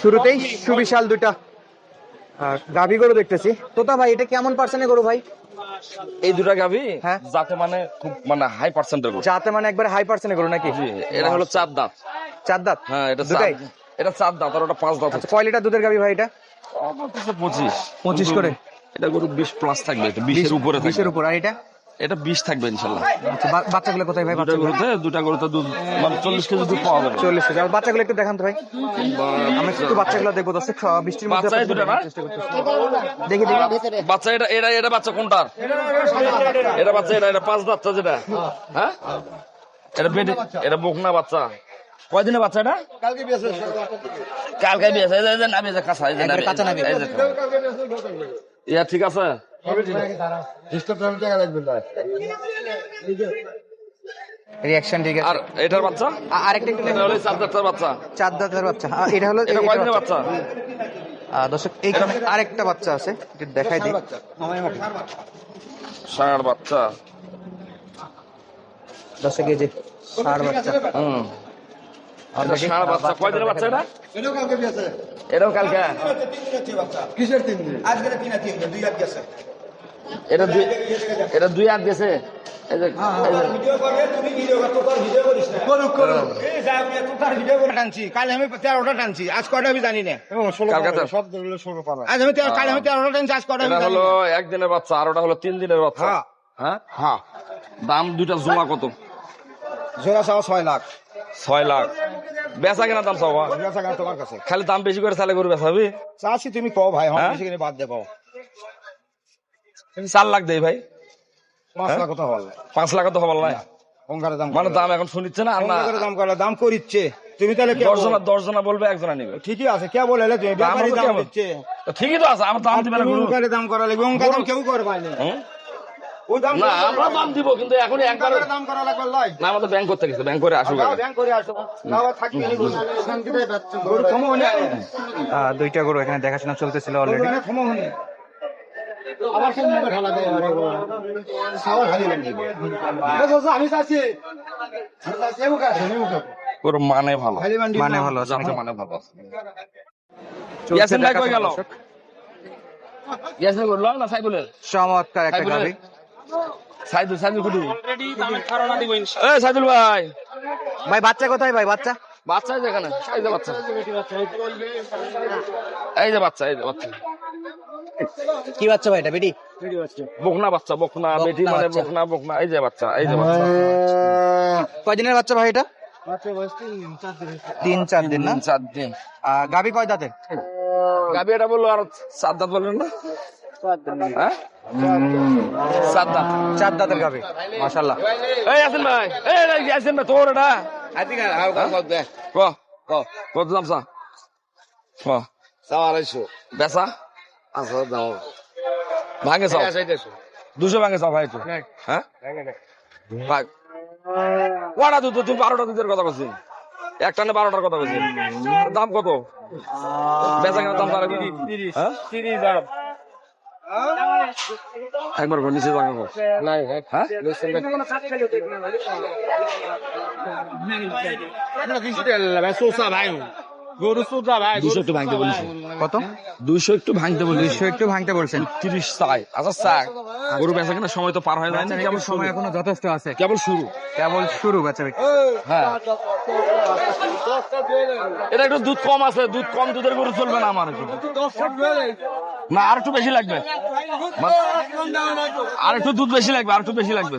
শুরুতেই সুবিশাল দুইটা। গাভী গরু দেখতেছি। তোতা ভাই এটা কেমন পার্সেন্টে গরু ভাই? এই দুটা গাভি হ্যাঁ। যাতে মানে খুব মানে হাই পার্সেন্টের যাতে মানে একবারে হাই পার্সেন্টে গরু নাকি? এটা হলো চার দাঁত। চার দাঁত? হ্যাঁ এটা দুটাই? এটা চার দাঁত আর ওটা পাঁচ দাঁত আচ্ছা, কয় লিটার দুধের গাভী ভাই এটা? পঁচিশ। পঁচিশ করে? এটা গরু বিশ প্লাস থাকবে এটা বিশের উপরে বিশের উপর। আর এটা? এটা বিশ থাকবে ইনশাল্লাহ। আচ্ছা, বাচ্চাগুলো কোথায় ভাই? দুটা বাচ্চাগুলো গরুতে দুটা গরুতে দুধ মানে চল্লিশ কেজি দুধ পাওয়া যাবে। চল্লিশ কেজি। আর বাচ্চাগুলো একটু দেখান তো ভাই। আমরা একটু বাচ্চাগুলো দেখব দর্শক। বৃষ্টির মধ্যে বাচ্চা দুটো না? দেখি দেখি। বাচ্চা এটা এটা এটা বাচ্চা কোনটার এটা বাচ্চা এটা এটা পাঁচ বাচ্চা যেটা। হ্যাঁ? এটা বেটে এটা বকনা বাচ্চা। কয়দিনে বাচ্চা এটা? কালকে বিয়েছে এই যে- এই যে নাবি এই কাঁচা কাঁচা নাবি। এই যে ইয়া ঠিক আছে? রিয়াকশন ঠিক আছে। আর এটার বাচ্চা? আরেকটা একটু হলো চার দাঁতের বাচ্চা। চার দাঁতের বাচ্চা। আহ, এটা হলো এটা এটা কয়দিনের বাচ্চা। বাচ্চা দর্শক এইখানে আরেকটা বাচ্চা আছে একটু দেখাই দিই। ষাঁড় বাচ্চা। দর্শক এই যে ষাঁড় বাচ্চা। হুম। বাচ্চা কয়দিনের বাচ্চা এটা? এটাও কালকে এটা দুই এটা দুই হাত গেছে? এই যে- এই যে- টানছি কাল আমি তেরোটা টানছি আজ কয়টা আমি জানি না। আজ আমি কাল আমি তেরোটা টানছি আজ কয়টা আমি হলো একদিনের বাচ্চা আর ওটা হলো তিন দিনের বাচ্চা। হ্যাঁ। হ্যাঁ? হ্যাঁ। দাম দুইটা জোড়া কত? জোড়া চাওয়া ছয় লাখ। ছয় লাখ। বেচা কেনা দাম বেচা কেনা তোমার কাছে। খালি দাম বেশি করে চালে গরু বেচাবি চাচ্ছি তুমি কও ভাই হ্যাঁ? বেশি বাদ দে পাও চার লাখ দেই ভাই। পাঁচ লাখ কথা বল পাঁচ লাখ তো হবার নাই। অঙ্গারের দাম মানে দাম এখন শুনিচ্ছে না না দাম করলে দাম করিচ্ছে। তুমি তাহলে কে দশ জনা দশ জনা বলবে একজনা নিবে। ঠিকই আছে কে বলে এলে তুমি? তো ঠিকই তো আছে আমার দাম দিবে না দাম করা লাগবে অঙ্গার দাম কেউ করে পায়নি হুম? ওই দাম না আমরা দাম দিব কিন্তু এখন একবার দাম করা লাগবে লাই না আমাদের ব্যাংক করতে গেছে ব্যাংক করে আসুক ব্যাংক করে আসো না থাকবি নি গরু। গরু ক্ষমা হনে আহ, দুইটা গরু এখানে দেখাশোনা চলতেছিল অলরেডি আমি চাচ্ছি। ওর মানে ভালো। মানে ভালো আছে মানে ভালো আছে। ইয়াসিন ভাই কই গেল? ইয়াসিন করল না সাইবুলের চমৎকার একটা গাভী। সাইদুল সাইদুল কুটি এই সাইদুল ভাই। ভাই বাচ্চা কোথায় ভাই? বাচ্চা? বাচ্চা এই এখানে এই যে বাচ্চা। এই যে বাচ্চা এই যে বাচ্চা। কি বাচ্চা ভাই এটা বেটি? বকনা বাচ্চা বকনা বেটি মানে বকনা বকনা এই যে বাচ্চা এই যে বাচ্চা। কয়দিনের বাচ্চা ভাই এটা? তিন চার দিন না? চার দিন। আহ, গাভী কয় দাঁতের? গাবি এটা বলল আর সাত দাঁত বললেন না। হ্যাঁ? সাত দাঁত চার দাঁতের গাভী মাশাল্লাহ এই আসেন ভাই এই আসেন ভাই তোর এটা। বেচা? ভাঙে চাও। দুশো ভাঙে ভাই একটু। হ্যাঁ? কটা দুধ তুমি বারোটা দুধের কথা বলছি। একটা না বারোটার কথা বলছি। দাম কত? বেচা কেনার দাম তারা হ্যাঁ? একবার ঘর নিচে জায়গা না। হ্যাঁ সোসা ভাই। গরু ভাই দুশো একটু ভাঙতে বলেছি কত? দুইশো একটু ভাঙতে বলেছি দুইশো একটু ভাঙতে বলছেন। তিরিশ চাই আচ্ছা চাক গরু বেচা কেনার সময় তো পার হয়ে যায় না কেবল সময় এখনও যথেষ্ট আছে। কেবল শুরু। কেবল শুরু বেচা হ্যাঁ। এটা একটু দুধ কম আছে দুধ কম দুধের গরু চলবে না আমার একটু না আর একটু বেশি লাগবে। আর একটু দুধ বেশি লাগবে আর একটু বেশি লাগবে।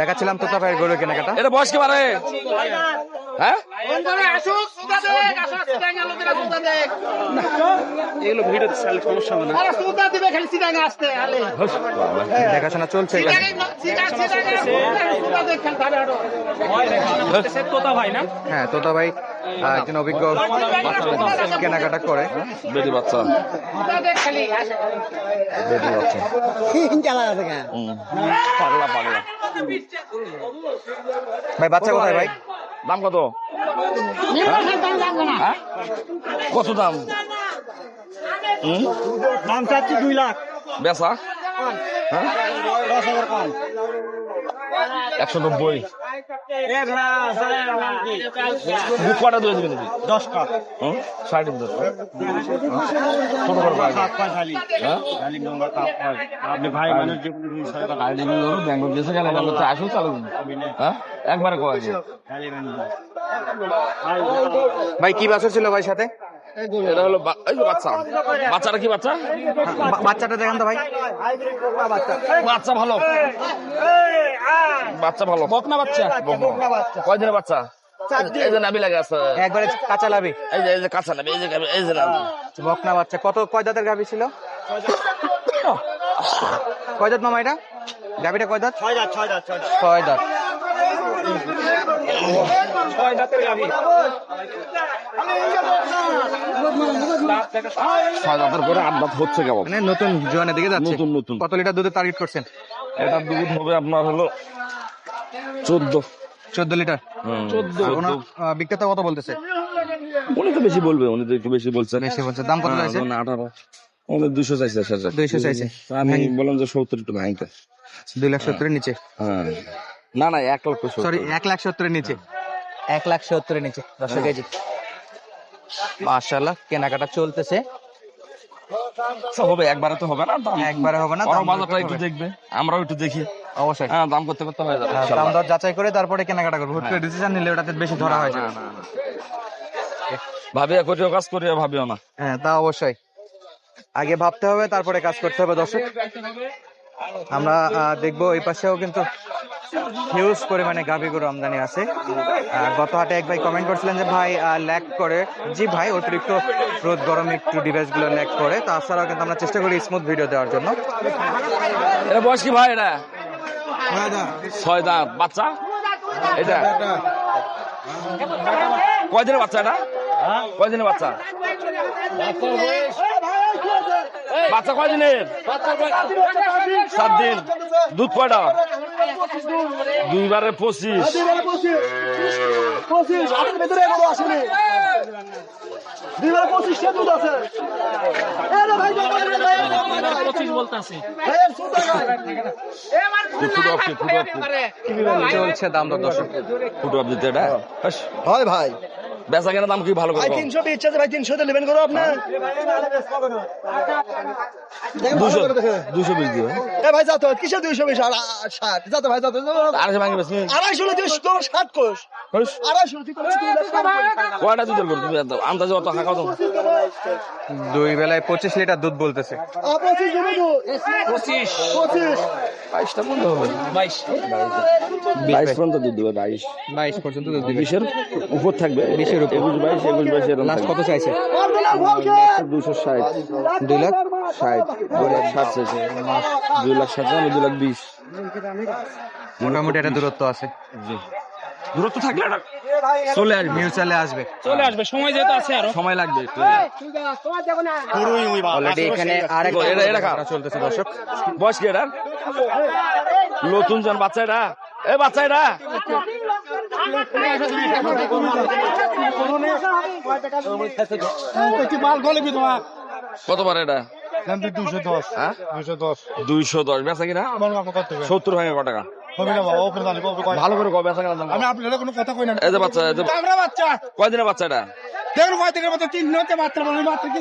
দেখাচ্ছিলাম তো ভাই গরু কেনাকাটা। এটা বয়স কি পারে হ্যাঁ এগুলো ভিড় সমস্যা হবে না। দেখাশোনা চলছে। হ্যাঁ তোতা ভাই একজন অভিজ্ঞ কেনাকাটা করে। বেটি বাচ্চা। বেটি বাচ্চা। পাগলা পাগলা। ভাই বাচ্চা কোথায় ভাই? দাম কত? হ্যাঁ? কত দাম? দাম চাচ্ছি দুই লাখ। বেসা হ্যাঁ? একশো নব্বই। দশটা হুম সাড়ে আপনি ভাই মানুষ যে কোনো বিষয় কথা আইডি গুলো ব্যাংকক গেছে গেলে গেলে তো আসো চালু। হ্যাঁ ভাই কি বাছর ছিল ভাই সাথে এটা হলো বা- এই যে বাচ্চা। বাচ্চাটা কি বাচ্চা? বাচ্চাটা দেখান তো ভাই। বাচ্চা ভালো। বাচ্চা ভালো। বকনা বাচ্চা। কয় দিনের বাচ্চা? এই যে নাবি লাগে আছে। একবারে কাঁচা লাভি এই যে এই যে কাঁচা নাবি এই যে গাভী, এই যে বকনা বাচ্চা। কত কয় দাঁতের গাভি ছিল? কয় দাঁত মামা এটা? গাভিটা কয় দাঁত ছয় দাঁত ছয় দাঁত। ছয় দাঁত। ছয় দাঁতের গাভী। ছয় দাঁতের করে আট দাঁত হচ্ছে কেমন? মানে নতুন জোয়ানের দিকে যাচ্ছে। নতুন নতুন। কত লিটার দুধের টার্গেট করছেন? এটা দুধ হবে আপনার হলো চোদ্দ। চোদ্দ লিটার? চোদ্দ। বিক্রেতা কত বলতেছে? উনি তো বেশি বলবে উনি তো একটু বেশি বলছেন বেশি বলছে। দাম কত চাইছে? হ্যাঁ, আঠারো। আমাদের দুশো চাইছে সাজা 200 চাইছে। আমি বললাম যে সত্তর একটু ভাঙতে। দুই লাখ সত্তরের নিচে? হ্যাঁ না না এক লক্ষ সরি এক লাখ সত্তরের নিচে। এক লাখ সত্তরের নিচে। দর্শক কেজি। কেনাকাটা চলতেছে। হবে একবারে তো হবে না দাম একবারে হবে না দাম বাজারটা একটু দেখবে। আমরাও একটু দেখি। অবশ্যই। হ্যাঁ দাম করতে করতে হয়ে যাবে হ্যাঁ, দাম দর যাচাই করে তারপরে কেনাকাটা করব। হুট করে ডিসিশন নিলে ওটাতে বেশি ধরা হয় না। ভাবিয়া করিও কাজ করিয়া ভাবিও না। হ্যাঁ তা অবশ্যই। আগে ভাবতে হবে তারপরে কাজ করতে হবে দর্শক। আমরা দেখব এই পাশেও কিন্তু হিউজ পরিমাণে গাভী গরু আমদানি আছে। গত হাটে এক ভাই কমেন্ট করছিলেন যে ভাই ল্যাক করে। জি ভাই অতিরিক্ত রোদ গরমে একটু ডিভাইসগুলো ল্যাক করে। তাছাড়াও কিন্তু আমরা চেষ্টা করি স্মুথ ভিডিও দেওয়ার জন্য। এটা বয়স কি ভাই এটা? ছয় দাঁত বাচ্চা? এটা? কয় দিনের বাচ্চা এটা? কয় দিনের বাচ্চা? বাচ্চা কয় দিনের সাত দিন। দুধ কয়টা? দুইবারে পঁচিশ। পঁচিশ। আটের ভেতরে এগুলো আসেনি দুইবার পঁচিশটা দুধ আছে। পঁচিশ বলতেছে। ফুটো অফ ফুটো অফ চলছে দাম দর্শক ফুটো দিতে এটা? হয় ভাই। বেচা কেনা দাম কি ভালো করে তিনশো ইচ্ছা আছে ভাই তিনশো নেবেন করো আপনার? দুশো দুশো বিশ দিও। এ ভাই যাতো কিসের দুইশো বিশ? ষাট যাতো ভাই যাতো আড়াইশো ভাঙে বেশ আড়াইশো না তোমার ষাট কোষ। আড়াইশো দুই লাখ ষাট কোষ। কয়টা দুধের করো তুমি আন্দাজে অত হাঁকাও তো দুই বেলায় পঁচিশ লিটার দুধ বলতেছে। পঁচিশ। পঁচিশ। বাইশটা পর্যন্ত হবে। বাইশ। বাইশ পর্যন্ত দুধ দেবে বাইশ। বাইশ পর্যন্ত দুধ দিবে। বিশের উপর থাকবে। বিশের একুশ বাইশ একুশ বাইশ এরকম লাস্ট কত চাইছে দুশো ষাট দুই লাখ ষাট দুই লাখ ষাট চাইছে দুই লাখ ষাট আমি দুই লাখ বিশ মোটামুটি একটা দূরত্ব আছে দূরত্ব থাকলে চলে আসবে মিউচুয়ালে আসবে চলে আসবে সময় যেহেতু আছে আরও সময় লাগবে অলরেডি এখানে আরেক এটা-। চলতেছে দর্শক বয়স কি এটা নতুন জন বাচ্চা এটা এ বাচ্চা এটা কত বার এটা দুশো দশ হ্যাঁ দুশো দশ দুইশো দশ বেচা কিনা সত্তর ভাঙে ক টাকা ভালো করে কবে বেচা কিনা আমি আপনাদের কোনো কথা কই না এই যে বাচ্চা আমরা বাচ্চা কয় দিনের বাচ্চা এটা দেখুন কয় থেকে মতো তিন বলি মাত্র কি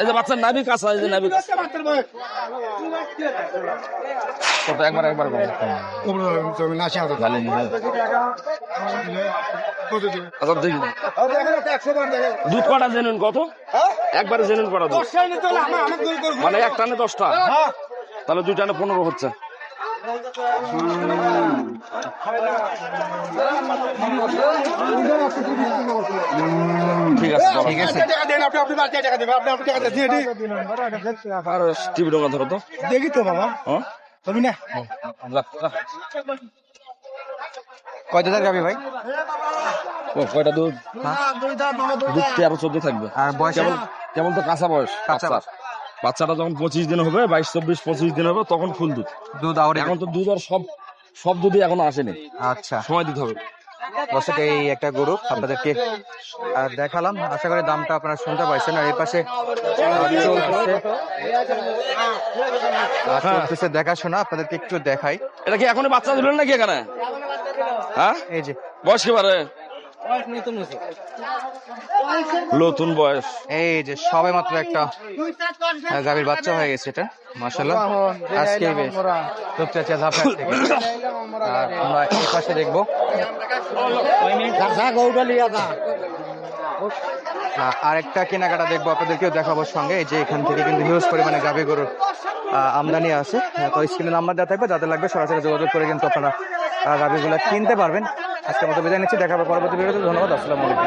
এই যে বাচ্চার নাবি কাঁচা এই যে নাবি কাঁচা। কত একবার একবার কম নাশি জানি না। কত আচ্ছা দেখি। দুধ কটা জেনুন কত? একবারে জেনুন কটা দুধ। মানে এক টানে দশটা? তাহলে দুই টানে পনেরো হচ্ছে। ঠিক আছে ঠিক আর টিভি ধরো তো। দেখি তো বাবা। হ্যাঁ? তুমি না। কয় দাদার গাবি ভাই? ও, কয়টা দুধ? দুধ তেরো চোদ্দ থাকবে? আর বয়স কেবল কেবল তো কাঁচা বয়স কাঁচা বাচ্চার। বাচ্চাটা যখন পঁচিশ দিন হবে বাইশ চব্বিশ পঁচিশ দিন হবে তখন ফুল দুধ। দুধ আউরে এখন তো দুধ আর সব সব দুধই এখনও আসেনি। আচ্ছা। সময় দিতে হবে। দর্শক এই একটা গরু আপনাদেরকে দেখালাম। আশা করি দামটা আপনারা শুনতে পাইছেন। আর এই পাশে চলতেছে দেখাশোনা। আপনাদেরকে একটু দেখাই। এটা কি এখনই বাচ্চা দিলেন নাকি এখানে? হ্যাঁ? বয়স কি পারে নতুন বয়স। এই যে সবে মাত্র একটা গাভীর বাচ্চা হয়ে গেছে এটা মাসাল্লাহ আজকে বেশ। রূপচাচা ধাপের থেকে আমরা। এই পাশে দেখব। আরেকটা কেনাকাটা দেখব আপনাদেরকেও দেখাবো সঙ্গে। এই যে এখান থেকে কিন্তু হিউজ পরিমাণে গাভী গরুর আহ, আমদানি আছে। আহ, তো স্ক্রিনে নাম্বার দেওয়া থাকবে যাদের লাগবে সরাসরি যোগাযোগ করে কিন্তু আপনারা গাভীগুলো কিনতে পারবেন। আজকের মতো বিদায় নিচ্ছি দেখা হবে পরবর্তী ভিডিওতে। ধন্যবাদ আসসালামু আলাইকুম।